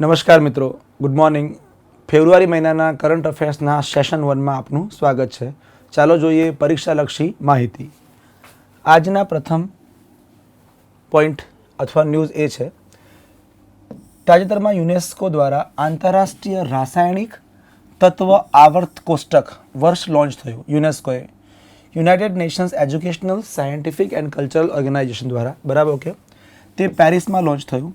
નમસ્કાર મિત્રો. Good morning ફેબ્રુઆરી મહિનાના કરંટ અફેર્સના સેશન વનમાં આપનું સ્વાગત છે. ચાલો જોઈએ પરીક્ષાલક્ષી માહિતી. આજના પ્રથમ પોઈન્ટ અથવા ન્યૂઝ એ છે. તાજેતરમાં યુનેસ્કો દ્વારા આંતરરાષ્ટ્રીય રાસાયણિક તત્વ આવર્ત કોષ્ટક વર્ષ લોન્ચ થયું યુનેસ્કોએ United Nations Educational Scientific and Cultural Organisation દ્વારા. બરાબર ઓકે તે પેરિસમાં લોન્ચ થયું.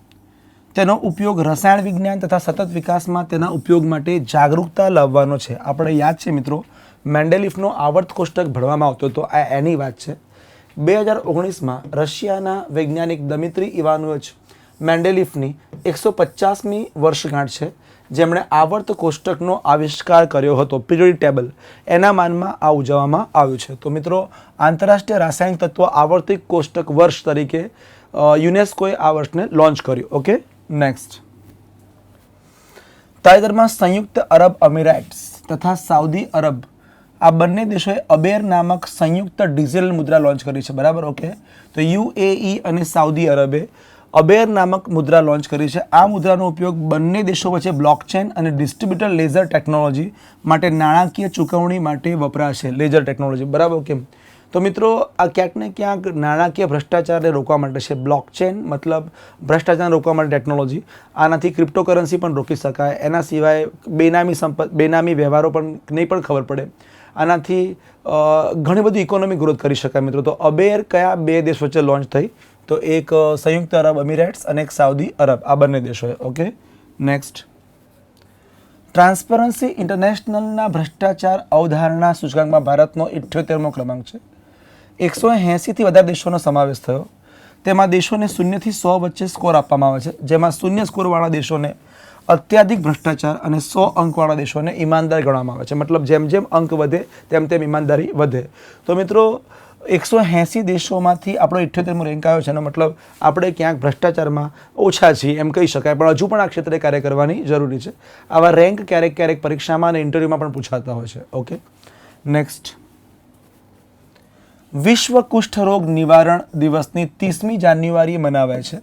તેનો ઉપયોગ રસાયણ વિજ્ઞાન તથા સતત વિકાસમાં તેના ઉપયોગ માટે જાગૃતતા લાવવાનો છે. આપણે યાદ છે મિત્રો, મેન્ડેલિફનો આવર્ત કોષ્ટક ભણવામાં આવતો હતો. આ એની વાત છે. બે હજાર ઓગણીસમાં રશિયાના વૈજ્ઞાનિક દમિત્રી ઇવાનુએચ મેન્ડેલિફની એકસો પચાસમી વર્ષગાંઠ છે. જેમણે આવર્ત કોષ્ટકનો આવિષ્કાર કર્યો હતો. પીરિયડ ટેબલ એના માનમાં આ ઉજવવામાં આવ્યું છે. તો મિત્રો, આંતરરાષ્ટ્રીય રાસાયણિક તત્વ આવર્તિક કોષ્ટક વર્ષ તરીકે યુનેસ્કોએ આ વર્ષને લોન્ચ કર્યું. ઓકે? નેક્સ્ટ તાજેતરમાં સંયુક્ત અરબ અમીરાઇટ્સ તથા સાઉદી અરબ આ બંને દેશોએ અબેર નામક સંયુક્ત ડિજિટલ મુદ્રા લોન્ચ કરી છે. બરાબર? ઓકે. તો યુએઈ અને સાઉદી અરબે અબેર નામક મુદ્રા લોન્ચ કરી છે. આ મુદ્રાનો ઉપયોગ બંને દેશો વચ્ચે બ્લોકચેન અને ડિસ્ટ્રીબ્યુટર લેઝર ટેકનોલોજી માટે નાણાકીય ચૂકવણી માટે વપરાશે. Laser technology. બરાબર? ઓકે. તો મિત્રો, આ ક્યાંક ને ક્યાંક નાણાકીય ભ્રષ્ટાચારને રોકવા માટે છે બ્લોકચેન મતલબ ભ્રષ્ટાચારને રોકવા માટે ટેકનોલોજી આનાથી ક્રિપ્ટોકરન્સી પણ રોકી શકાય. એના સિવાય બેનામી સંપત્તિ બેનામી વ્યવહારો પણ નહીં પણ ખબર પડે. આનાથી ઘણી બધી ઇકોનોમિક ગ્રોથ કરી શકાય મિત્રો. તો અબેર કયા બે દેશ વચ્ચે લોન્ચ થઈ? તો એક સંયુક્ત અરબ અમીરાઇટ્સ અને એક સાઉદી અરબ. આ બંને દેશોએ ઓકે નેક્સ્ટ ટ્રાન્સપરન્સી ઇન્ટરનેશનલના ભ્રષ્ટાચાર અવધારણા સૂચકાંકમાં ભારતનો ઇઠ્યોતેરમો ક્રમાંક છે. એકસો એંસીથી વધારે દેશોનો સમાવેશ થયો. તેમાં દેશોને શૂન્યથી સો વચ્ચે સ્કોર આપવામાં આવે છે. જેમાં શૂન્ય સ્કોરવાળા દેશોને અત્યાધિક ભ્રષ્ટાચાર અને સો અંકવાળા દેશોને ઈમાનદાર ગણવામાં આવે છે. મતલબ જેમ જેમ અંક વધે, તેમ તેમ ઈમાનદારી વધે. તો મિત્રો, એકસો એંસી દેશોમાંથી આપણો ઇઠ્યોતેરમો રેન્ક આવ્યો છે. એનો મતલબ આપણે ક્યાંક ભ્રષ્ટાચારમાં ઓછા છીએ એમ કહી શકાય. પણ હજુ પણ આ ક્ષેત્રે કાર્ય કરવાની જરૂરી છે. આવા રેન્ક ક્યારેક ક્યારેક પરીક્ષામાં અને ઇન્ટરવ્યૂમાં પણ પૂછાતા હોય છે. ઓકે નેક્સ્ટ વિશ્વ કુષ્ઠરોગ નિવારણ દિવસની ત્રીસમી જાન્યુઆરીએ મનાવાય છે.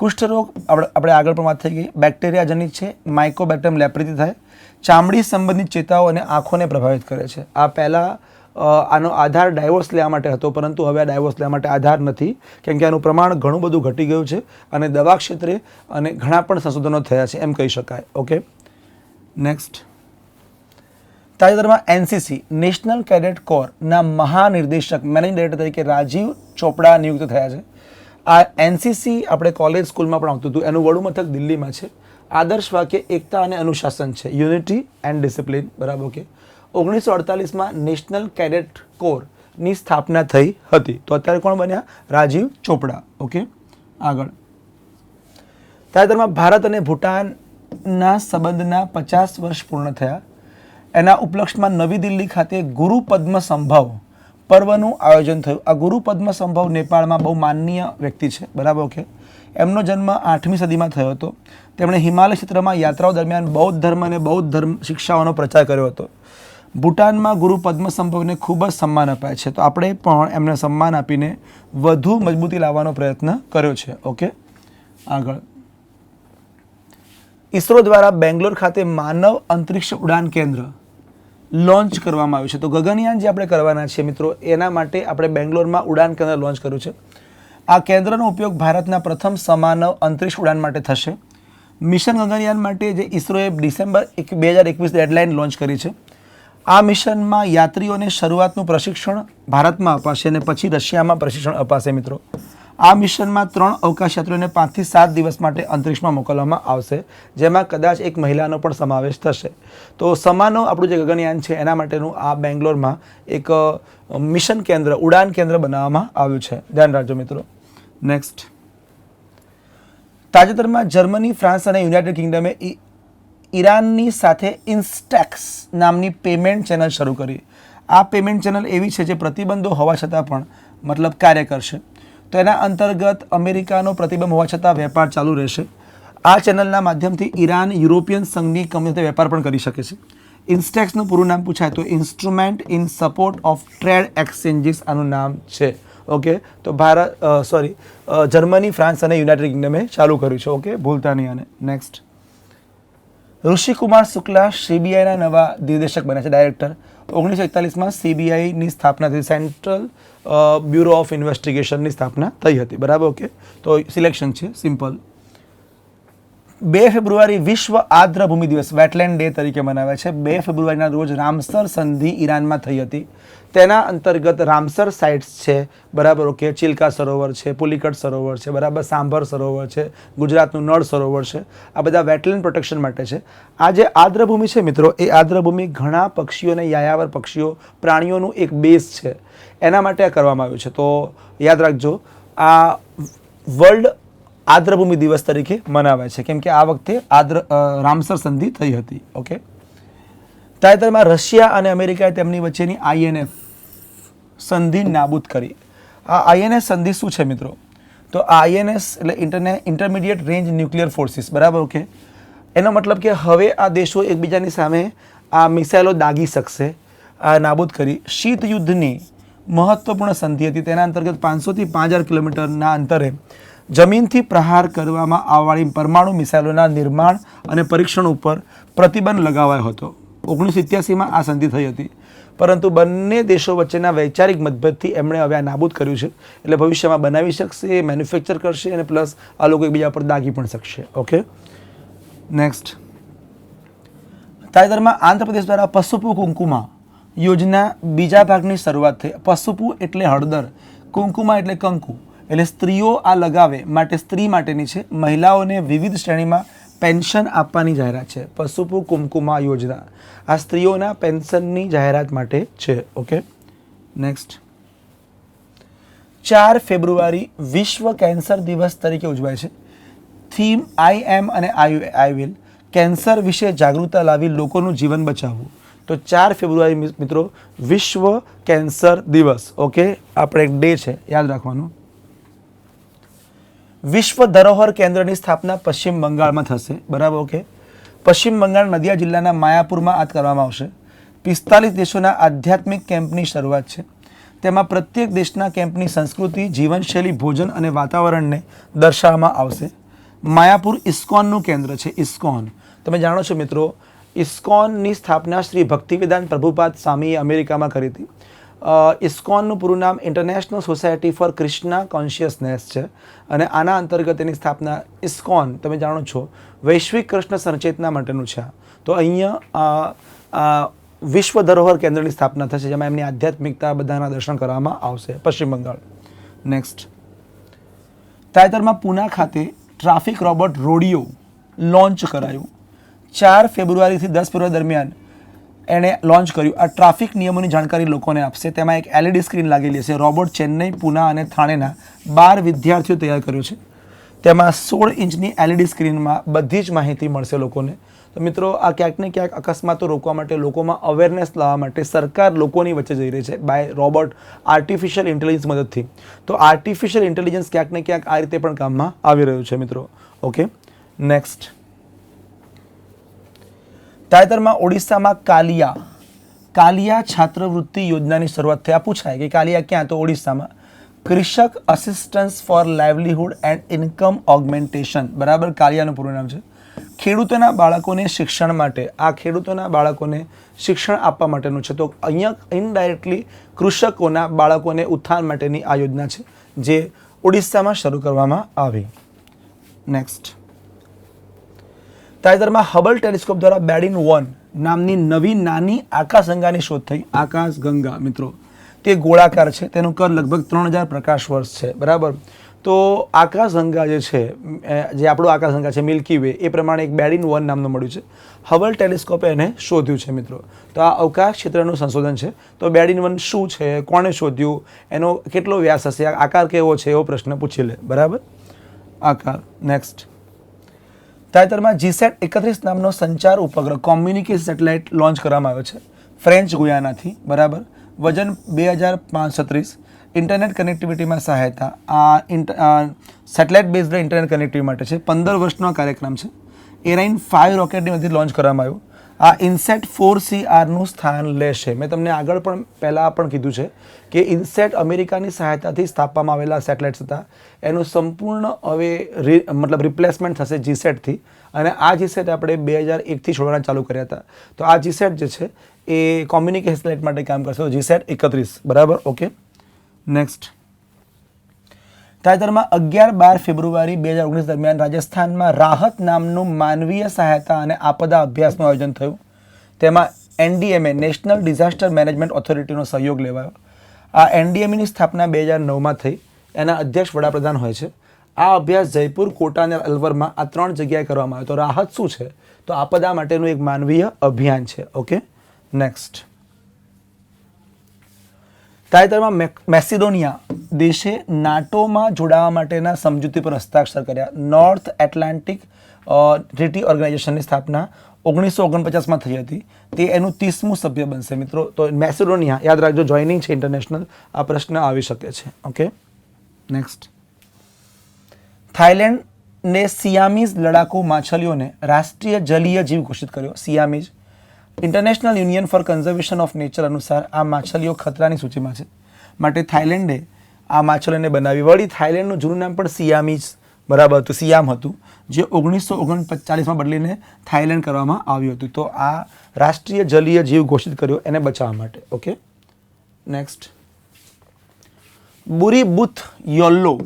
કુષ્ઠરોગ આપણે આપણે આગળ પણ વાત થઈ ગઈ. બેક્ટેરિયા જનિત છે. માઇકોબેક્ટમ લેપ્રિથી થાય. ચામડી સંબંધિત ચેતાઓ અને આંખોને પ્રભાવિત કરે છે. આ પહેલાં આનો આધાર ડાયવોર્સ લેવા માટે હતો, પરંતુ હવે આ ડાયવોર્સ લેવા માટે આધાર નથી, કેમ કે આનું પ્રમાણ ઘણું બધું ઘટી ગયું છે અને દવા ક્ષેત્રે અને ઘણા પણ સંશોધનો થયા છે, એમ કહી શકાય. ઓકે નેક્સ્ટ તાજેતરમાં એનસીસી, નેશનલ કેડેટ કોરના મહાનિર્દેશક મેનેજિંગ ડાયરેક્ટર તરીકે રાજીવ ચોપડા નિયુક્ત થયા છે. આ એનસીસી આપણે કોલેજ સ્કૂલમાં પણ આવતું હતું. એનું વડું મથક દિલ્હીમાં છે. આદર્શ વાક્ય, એકતા અને અનુશાસન છે. યુનિટી એન્ડ ડિસિપ્લિન, બરાબર કે ઓગણીસો અડતાલીસમાં નેશનલ કેડેટ કોરની સ્થાપના થઈ હતી. તો અત્યારે કોણ બન્યા? રાજીવ ચોપડા, ઓકે. આગળ. તાજેતરમાં ભારત અને ભૂટાનના સંબંધના પચાસ વર્ષ પૂર્ણ થયા. એના ઉપલક્ષમાં નવી દિલ્હી ખાતે ગુરુ પદ્મ સંભવ પર્વનું આયોજન થયું. આ ગુરુ પદ્મ સંભવ નેપાળમાં બહુ માનનીય વ્યક્તિ છે, બરાબર? ઓકે. એમનો જન્મ આઠમી સદીમાં થયો હતો. તેમણે હિમાલય ક્ષેત્રમાં યાત્રાઓ દરમિયાન બૌદ્ધ ધર્મ અને બૌદ્ધ ધર્મ શિક્ષાઓનો પ્રચાર કર્યો હતો. ભૂટાનમાં ગુરુ પદ્મ સંભવને ખૂબ જ સન્માન અપાય છે. તો આપણે પણ એમને સન્માન આપીને વધુ મજબૂતી લાવવાનો પ્રયત્ન કર્યો છે. ઓકે? આગળ. ઇસરો દ્વારા બેંગ્લોર ખાતે માનવ અંતરિક્ષ ઉડાન કેન્દ્ર લોન્ચ કરવામાં આવ્યું છે. તો ગગનયાન જે આપણે કરવાના છીએ મિત્રો, એના માટે આપણે બેંગ્લોરમાં ઉડાન કેન્દ્ર લોન્ચ કર્યું છે. આ કેન્દ્રનો ઉપયોગ ભારતના પ્રથમ સમાનવ અંતરિક્ષ ઉડાન માટે થશે. મિશન ગગનયાન માટે જે ઇસરોએ ડિસેમ્બર એક, બે હજાર એકવીસ ડેડલાઇન લોન્ચ કરી છે. આ મિશનમાં યાત્રીઓને શરૂઆતનું પ્રશિક્ષણ ભારતમાં અપાશે અને પછી રશિયામાં પ્રશિક્ષણ અપાશે મિત્રો. આ મિશનમાં ત્રણ અવકાશયાત્રીઓને પાંચથી સાત દિવસ માટે અંતરિક્ષમાં મોકલવામાં આવશે જેમાં કદાચ એક મહિલાનો પણ સમાવેશ થશે. તો સમાનો આપણું જે ગગનયાન છે એના માટેનું આ બેંગ્લોરમાં એક મિશન કેન્દ્ર ઉડાન કેન્દ્ર બનાવવામાં આવ્યું છે. ધ્યાન રાખજો મિત્રો. નેક્સ્ટ તાજેતરમાં જર્મની ફ્રાન્સ અને યુનાઇટેડ કિંગડમે ઈરાનની સાથે ઇન્સ્ટેક્સ નામની પેમેન્ટ ચેનલ શરૂ કરી. આ પેમેન્ટ ચેનલ એવી છે જે પ્રતિબંધો હોવા છતાં પણ મતલબ કાર્ય કરશે. તો એના અંતર્ગત અમેરિકાનો પ્રતિબંધ હોવા છતાં વેપાર ચાલુ રહેશે. આ ચેનલના માધ્યમથી ઈરાન, યુરોપિયન સંઘની કંપનીઓ વેપાર પણ કરી શકે છે. ઇન્સ્ટેક્સનું પૂરું નામ પૂછાય તો instrument in support of trade exchanges આનું નામ છે. ઓકે તો ભારત સોરી જર્મની, ફ્રાન્સ અને યુનાઇટેડ કિંગડમે ચાલુ કર્યું છે. ઓકે ભૂલતા નહીં અને નેક્સ્ટ ઋષિકુમાર શુક્લા સીબીઆઈના નવા નિર્દેશક બન્યા છે, ડાયરેક્ટર. ઓગણીસો એકતાલીસમાં સીબીઆઈની સ્થાપના થઈ, સેન્ટ્રલ બ્યુરો ઓફ ઇન્વેસ્ટિગેશનની સ્થાપના થઈ હતી. બરાબર, ઓકે? તો સિલેક્શન છે, સિમ્પલ. બે ફેબ્રુઆરી વિશ્વ આર્દ્રભૂમિ દિવસ, વેટલેન્ડ ડે તરીકે મનાવે છે. બે ફેબ્રુઆરીના રોજ રામસર સંધિ ઈરાનમાં થઈ હતી. તેના અંતર્ગત રામસર સાઇટ્સ છે, બરાબર, ઓકે, ચિલ્કા સરોવર છે પુલિકટ સરોવર છે, બરાબર, સાંભર સરોવર છે, ગુજરાતનું નળ સરોવર છે. આ બધા વેટલેન્ડ પ્રોટેક્શન માટે છે. આ જે આર્દ્રભૂમિ છે મિત્રો, એ આર્દ્રભૂમિ ઘણા પક્ષીઓ અને યાયાવર પક્ષીઓ, પ્રાણીઓનું એક બેઝ છે. એના માટે આ કરવામાં આવ્યું છે. તો યાદ રાખજો, આ વર્લ્ડ આર્દ્રભૂમિ દિવસ તરીકે મનાવાય છે. કેમ કે આ વખતે આદ્ર રામસર સંધિ થઈ હતી. ઓકે? તાજેતરમાં રશિયા અને અમેરિકાએ તેમની વચ્ચેની આઈએનએફ સંધિ નાબૂદ કરી. આ આઈએનએસ સંધિ શું છે મિત્રો? તો આઈએનએસ એટલે ઇન્ટરને, ઇન્ટરમીડિયેટ રેન્જ ન્યુક્લિયર ફોર્સિસ. બરાબર? ઓકે? એનો મતલબ કે હવે આ દેશો એકબીજાની સામે આ મિસાઇલો દાગી શકશે, આ નાબૂદ કરી. શીત યુદ્ધની મહત્વપૂર્ણ સંધિ હતી. તેના અંતર્ગત પાંચસોથી પાંચ હજાર કિલોમીટરના અંતરે જમીનથી પ્રહાર કરવામાં આવવાળી પરમાણુ મિસાઇલોના નિર્માણ અને પરીક્ષણ ઉપર પ્રતિબંધ લગાવાયો હતો. ઓગણીસો સિત્યાસીમાં આ સંધિ થઈ હતી. પરંતુ બંને દેશો વચ્ચેના વૈચારિક મતભેદથી એમણે હવે આ નાબૂદ કર્યું છે. એટલે ભવિષ્યમાં બનાવી શકશે મેન્યુફેક્ચર કરશે અને પ્લસ આ લોકો એકબીજા પર દાગી પણ શકશે. ઓકે નેક્સ્ટ તાજેતરમાં આંધ્રપ્રદેશ દ્વારા પશુપુ કુંકુમા યોજના બીજા ભાગની શરૂઆત થઈ. પશુપુ એટલે હળદર, કુંકુમા એટલે કંકુ. એટલે સ્ત્રીઓ આ લગાવે માટે સ્ત્રી માટેની છે. મહિલાઓને વિવિધ શ્રેણીમાં પેન્શન આપવાની જાહેરાત છે. પશુપુ કુમકુમા યોજના. આ સ્ત્રીઓના પેન્શનની જાહેરાત માટે છે. ઓકે નેક્સ્ટ ચાર ફેબ્રુઆરી વિશ્વ કેન્સર દિવસ તરીકે ઉજવાય છે. થીમ આઈ એમ અને આઈ આઈ વિલ. કેન્સર વિશે જાગૃતતા લાવી લોકોનું જીવન બચાવવું. તો ચાર ફેબ્રુઆરી મિત્રો, વિશ્વ કેન્સર દિવસ. ઓકે આપણે એક ડે છે. યાદ રાખવાનું. વિશ્વ ધરોહર કેન્દ્રની સ્થાપના પશ્ચિમ બંગાળમાં થશે. બરાબર ઓકે પશ્ચિમ બંગાળ નદિયા જિલ્લાના માયાપુરમાં આ કરવામાં આવશે. પિસ્તાલીસ દેશોના આધ્યાત્મિક કેમ્પની શરૂઆત છે. તેમાં પ્રત્યેક દેશના કેમ્પની સંસ્કૃતિ, જીવનશૈલી, ભોજન અને વાતાવરણને દર્શાવવામાં આવશે. માયાપુર ઇસ્કોનનું કેન્દ્ર છે, ઇસ્કોન. તમે જાણો છો મિત્રો, ઇસ્કોનની સ્થાપના શ્રી ભક્તિવેદાંત પ્રભુપાદ સ્વામીએ અમેરિકામાં કરી હતી. ઇસ્કોનનું પૂરું નામ international society for Krishna consciousness છે. અને આના અંતર્ગત એની સ્થાપના ઇસ્કોન, તમે જાણો છો, વૈશ્વિક કૃષ્ણ સંચેતના માટેનું છે. તો અહીંયા વિશ્વ ધરોહર કેન્દ્રની સ્થાપના થશે, જેમાં એમની આધ્યાત્મિકતા બધાના દર્શન કરવામાં આવશે. પશ્ચિમ બંગાળ. નેક્સ્ટ તાજેતરમાં પૂના ખાતે ટ્રાફિક રોબોટ રોડિયો લોન્ચ કરાયું. ચાર ફેબ્રુઆરીથી દસ ફેબ્રુઆરી દરમિયાન એણે લોન્ચ કર્યું. આ ટ્રાફિક નિયમોની જાણકારી લોકોને આપશે. તેમાં એક એલઈડી સ્ક્રીન લાગેલી હશે. રોબોટ ચેન્નઈ, પુના અને થાણેના બાર વિદ્યાર્થીઓ તૈયાર કર્યો છે. તેમાં સોળ ઇંચની એલઈડી સ્ક્રીનમાં બધી જ માહિતી મળશે લોકોને. તો મિત્રો, આ ક્યાંક ને ક્યાંક અકસ્માતો રોકવા માટે લોકોમાં અવેરનેસ લાવવા માટે સરકાર લોકોની વચ્ચે જઈ રહી છે બાય રોબોટ આર્ટિફિશિયલ ઇન્ટેલિજન્સ મદદથી. તો આર્ટિફિશિયલ ઇન્ટેલિજન્સ ક્યાંક ને ક્યાંક આ રીતે પણ કામમાં આવી રહ્યું છે મિત્રો. ઓકે નેક્સ્ટ તાજેતરમાં ઓડિશામાં કાલિયા કાલિયા છાત્રવૃત્તિ યોજનાની શરૂઆત આ પૂછાય કે કાલિયા ક્યાં? તો ઓડિશામાં Krushak assistance for livelihood and income augmentation બરાબર? કાલિયાનું પૂરું નામ છે. ખેડૂતોના બાળકોને શિક્ષણ માટે, આ ખેડૂતોના બાળકોને શિક્ષણ આપવા માટેનું છે. તો અહીંયા ઇનડાયરેક્ટલી કૃષકોના બાળકોને ઉત્થાન માટેની આ યોજના છે, જે ઓડિશામાં શરૂ કરવામાં આવી. નેક્સ્ટ તાજેતરમાં હબલ ટેલિસ્કોપ દ્વારા બેડિન વન નામની નવી નાની આકાશગંગાની શોધ થઈ. આકાશ ગંગા, મિત્રો. તે ગોળાકાર છે. તેનું કદ લગભગ ત્રણ હજાર પ્રકાશ વર્ષ છે. બરાબર? તો આકાશગંગા જે છે જે આપણું આકાશગંગા છે મિલ્કી વે એ પ્રમાણે એક બેડિન વન નામનું મળ્યું છે. હબલ ટેલિસ્કોપે એને શોધ્યું છે, મિત્રો. તો આ અવકાશ ક્ષેત્રનું સંશોધન છે. તો બેડિન વન શું છે? કોણે શોધ્યું? એનો કેટલો વ્યાસ હશે? આકાર કેવો છે? એવો પ્રશ્ન પૂછી લે. બરાબર? આકાર. નેક્સ્ટ તાજેતરમાં જીસેટ એકત્રીસ નામનો સંચાર ઉપગ્રહ કોમ્યુનિકેશન સેટેલાઇટ લોન્ચ કરવામાં આવ્યો છે. ફ્રેન્ચ ગુયાનાથી, બરાબર? વજન બે હજાર પાંસત્રીસ ઇન્ટરનેટ કનેક્ટિવિટીમાં સહાયતા. આ સેટેલાઇટ બેઝડ ઇન્ટરનેટ કનેક્ટિવિટી માટે છે. પંદર વર્ષનો કાર્યક્રમ છે. એરાઇન ફાઇવ રોકેટની મદદથી લોન્ચ કરવામાં આવ્યું. આ ઇન્સેટ ફોર સી આરનું સ્થાન લેશે. મેં તમને આગળ પણ પહેલાં પણ કીધું છે કે ઇન્સેટ અમેરિકાની સહાયતાથી સ્થાપવામાં આવેલા સેટેલાઇટ્સ હતા. એનું સંપૂર્ણ હવે મતલબ રિપ્લેસમેન્ટ થશે જીસેટથી અને આ જીસેટ આપણે બે હજાર એકથી છોડવાના ચાલુ કર્યા હતા. તો આ જીસેટ જે છે એ કોમ્યુનિકેશન માટે કામ કરશે. જીસેટ એકત્રીસ. બરાબર? ઓકે નેક્સ્ટ તાજેતરમાં અગિયાર બાર ફેબ્રુઆરી બે હજાર ઓગણીસ દરમિયાન રાજસ્થાનમાં રાહત નામનું માનવીય સહાયતા અને આપદા અભ્યાસનું આયોજન થયું. તેમાં એનડીએમએ, નેશનલ ડિઝાસ્ટર મેનેજમેન્ટ ઓથોરિટીનો સહયોગ લેવાયો. આ એનડીએમએની સ્થાપના બે હજાર નવમાં થઈ. એના અધ્યક્ષ વડાપ્રધાન હોય છે. આ અભ્યાસ જયપુર, કોટા અને અલવરમાં આ ત્રણ જગ્યાએ કરવામાં આવ્યો. તો રાહત શું છે? તો આપદા માટેનું એક માનવીય અભિયાન છે. ઓકે? નેક્સ્ટ તાજેતરમાં મેસિડોનિયા દેશે નાટોમાં જોડાવા માટેના સમજૂતી પર હસ્તાક્ષર કર્યા. નોર્થ એટલાન્ટિક ટ્રીટી ઓર્ગેનાઇઝેશનની સ્થાપના ઓગણીસો ઓગણપચાસમાં થઈ હતી. તે એનું ત્રીસમું સભ્ય બનશે. મિત્રો, તો મેસિડોનિયા, યાદ રાખજો જોઈનિંગ છે ઇન્ટરનેશનલ આ પ્રશ્ન આવી શકે છે. ઓકે નેક્સ્ટ થાઇલેન્ડને સિયામીઝ લડાકુ માછલીઓને રાષ્ટ્રીય જલીય જીવ ઘોષિત કર્યો. Siamese international union for conservation of nature અનુસાર આ માછલીઓ ખતરાની સૂચિમાં છે. માટે થાઇલેન્ડે આ માછલીને બનાવી. વળી થાઇલેન્ડનું જૂનું નામ પણ સિયામીઝ, બરાબર હતું સિયામ હતું, જે ઓગણીસો ઓગણપચાલીસમાં બદલીને થાઇલેન્ડ કરવામાં આવ્યું હતું. તો આ રાષ્ટ્રીય જલીય જીવ ઘોષિત કર્યો એને બચાવવા માટે. ઓકે? નેક્સ્ટ બુરી યોલ્લો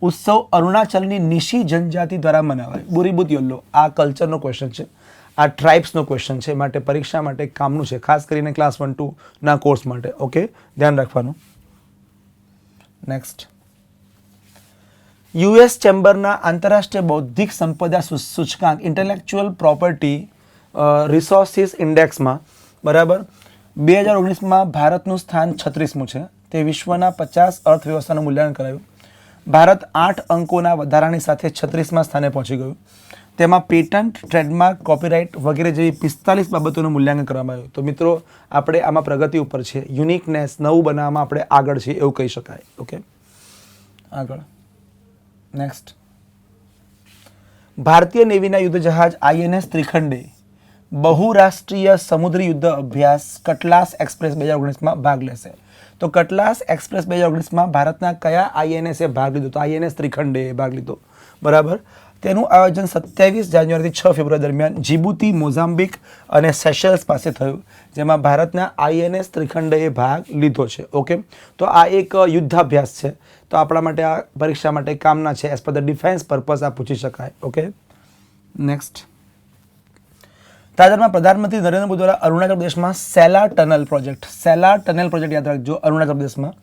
ઉત્સવ અરુણાચલની નિશી જનજાતિ દ્વારા મનાવાય. બુરી યોલ્લો. આ કલ્ચરનો ક્વેશ્ચન છે. આ ટ્રાઇબ્સનો ક્વેશ્ચન છે માટે પરીક્ષા માટે કામનું છે, ખાસ કરીને ક્લાસ વન ટુના કોર્સ માટે. ઓકે ધ્યાન રાખવાનું. નેક્સ્ટ યુએસ ચેમ્બરના આંતરરાષ્ટ્રીય બૌદ્ધિક સંપદા સૂચકાંક ઇન્ટેલેક્ચ્યુઅલ પ્રોપર્ટી રિસોર્સિસ ઇન્ડેક્સમાં બરાબર? બે હજાર ઓગણીસમાં ભારતનું સ્થાન છત્રીસમું છે. તે વિશ્વના પચાસ અર્થવ્યવસ્થાનું મૂલ્યાંકન કરાયું. ભારત આઠ અંકોના વધારાની સાથે છત્રીસમાં સ્થાને પહોંચી ગયું. તેમાં પેટન્ટ, ટ્રેડમાર્ક, કોપીરાઇટ વગેરે જેવી પિસ્તાલીસ બાબતોનું મૂલ્યાંકન કરવામાં આવ્યું. તો મિત્રો, આપણે આમાં પ્રગતિ ઉપર છે. યુનિકનેસ, નવું બનાવવામાં આપણે આગળ છીએ એવું કહી શકાય. ઓકે? આગળ. નેક્સ્ટ ભારતીય નેવીના યુદ્ધ જહાજ આઈએનએસ ત્રિખંડે બહુરાષ્ટ્રીય સમુદ્રી યુદ્ધ અભ્યાસ કટલાસ એક્સપ્રેસ બે હજાર ઓગણીસમાં ભાગ લેશે. તો કટલાસ એક્સપ્રેસ બે હજાર ઓગણીસમાં ભારતના કયા આઈએનએસે ભાગ લીધો? તો આઈએનએસ ત્રિખંડે ભાગ લીધો. બરાબર? તેનું આયોજન સત્યાવીસ જાન્યુઆરીથી છ ફેબ્રુઆરી દરમિયાન જીબુતી, મોઝામ્બિક અને સેશલ્સ પાસે થયું, જેમાં ભારતના આઈએનએસ ત્રિખંડે ભાગ લીધો છે. ઓકે? તો આ એક યુદ્ધાભ્યાસ છે. તો આપણા માટે આ પરીક્ષા માટે કામના છે. As per the defence purpose આ પૂછી શકાય. ઓકે? નેક્સ્ટ તાજેતરમાં પ્રધાનમંત્રી નરેન્દ્ર મોદી દ્વારા અરુણાચલ પ્રદેશમાં Sela tunnel project, Sela tunnel project યાદ રાખજો અરુણાચલ પ્રદેશમાં.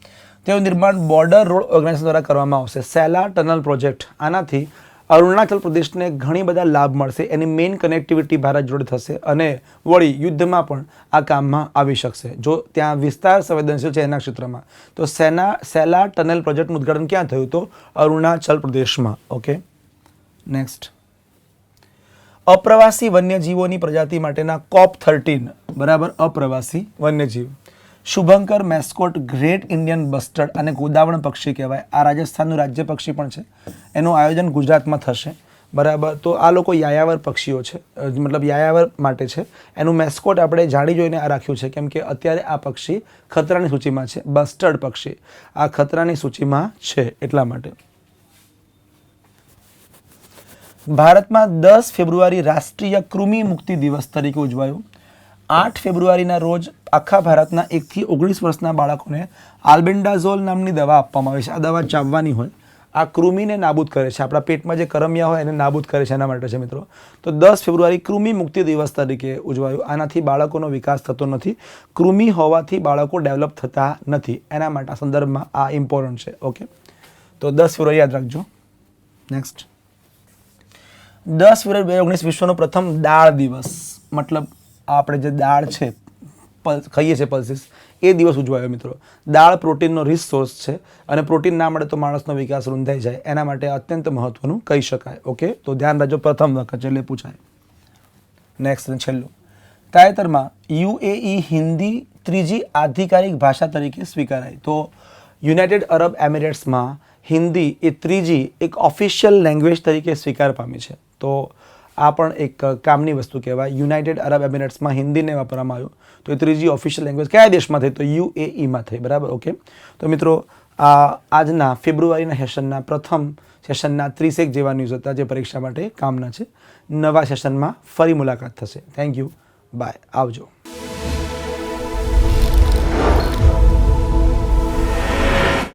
તેનું નિર્માણ બોર્ડર રોડ ઓર્ગેનાઇઝેશન દ્વારા કરવામાં આવશે. Sela tunnel project. આનાથી અરુણાચલ પ્રદેશને ઘણી બધા લાભ મળશે. એની મેઇન કનેક્ટિવિટી ભારત જોડે થશે અને વળી યુદ્ધમાં પણ આ કામમાં આવી શકશે. જો ત્યાં વિસ્તાર સંવેદનશીલ છે એના ક્ષેત્રમાં. તો સેના, સેલા ટનલ પ્રોજેક્ટનું ઉદ્ઘાટન ક્યાં થયું તો અરુણાચલ પ્રદેશમાં. ઓકે. નેક્સ્ટ અપ્રવાસી વન્યજીવોની પ્રજાતિ માટેના કોપ થર્ટીન બરાબર? અપ્રવાસી વન્યજીવ. શુભંકર મેસ્કોટ ગ્રેટ ઇન્ડિયન બસ્ટર્ડ અને ગોદાવણ પક્ષી કહેવાય. આ રાજસ્થાનનું રાજ્ય પક્ષી પણ છે. એનું આયોજન ગુજરાતમાં થશે. બરાબર? તો આ લોકો યાયાવર પક્ષીઓ છે. મતલબ યાયાવર માટે છે. એનું મેસ્કોટ આપણે જાણી જોઈને આ રાખ્યું છે કેમ કે અત્યારે આ પક્ષી ખતરાની સૂચિમાં છે. બસ્ટર્ડ પક્ષી. આ ખતરાની સૂચિમાં છે એટલા માટે. ભારતમાં દસ ફેબ્રુઆરી રાષ્ટ્રીય કૃમિ મુક્તિ દિવસ તરીકે ઉજવાયું. આઠ ફેબ્રુઆરીના રોજ આખા ભારતના એકથી ઓગણીસ વર્ષના બાળકોને આલ્બેન્ડાઝોલ નામની દવા આપવામાં આવે છે. આ દવા ચાવવાની હોય. આ કૃમિને નાબૂદ કરે છે. આપણા પેટમાં જે કરમિયા હોય એને નાબૂદ કરે છે. એના માટે છે મિત્રો. તો દસ ફેબ્રુઆરી કૃમિ મુક્તિ દિવસ તરીકે ઉજવાયું. આનાથી બાળકોનો વિકાસ થતો નથી. કૃમિ હોવાથી બાળકો ડેવલપ થતા નથી. એના માટે સંદર્ભમાં આ ઇમ્પોર્ટન્ટ છે. ઓકે? તો દસ ફેબ્રુઆરી યાદ રાખજો. નેક્સ્ટ દસ ફેબ્રુઆરી બે ઓગણીસ વિશ્વનો પ્રથમ દાળ દિવસ. મતલબ આપણે જે દાળ છે ખાઈએ છીએ પલ્સીસ, એ દિવસ ઉજવાયો મિત્રો. દાળ પ્રોટીનનો રિસ સોર્સ છે અને પ્રોટીન ના મળે તો માણસનો વિકાસ રૂંધાઈ જાય. એના માટે અત્યંત મહત્વનું કહી શકાય. ઓકે? તો ધ્યાન રાખજો. પ્રથમ વખત એટલે પૂછાય. નેક્સ્ટ છેલ્લું. તાજેતરમાં યુએઈ હિન્દી ત્રીજી આધિકારિક ભાષા તરીકે સ્વીકારાય. તો યુનાઇટેડ અરબ એમિરેટ્સમાં હિન્દી એ ત્રીજી એક ઓફિશિયલ લેંગ્વેજ તરીકે સ્વીકાર પામી છે. તો આ પણ એક કામની વસ્તુ કહેવાય. યુનાઇટેડ અરબ એમિરેટ્સમાં હિન્દીને વાપરવામાં આવ્યું. તો એ ત્રીજી ઓફિશિયલ લેંગ્વેજ કયા દેશમાં થઈ? તો યુએઈમાં થઈ, બરાબર? ઓકે. તો મિત્રો, આ, આજના ફેબ્રુઆરીના સેશનના પ્રથમ સેશનના ત્રીસેક જેવા ન્યૂઝ હતા જે પરીક્ષા માટે કામના છે. નવા સેશનમાં ફરી મુલાકાત થશે. થેન્ક યુ બાય આવજો.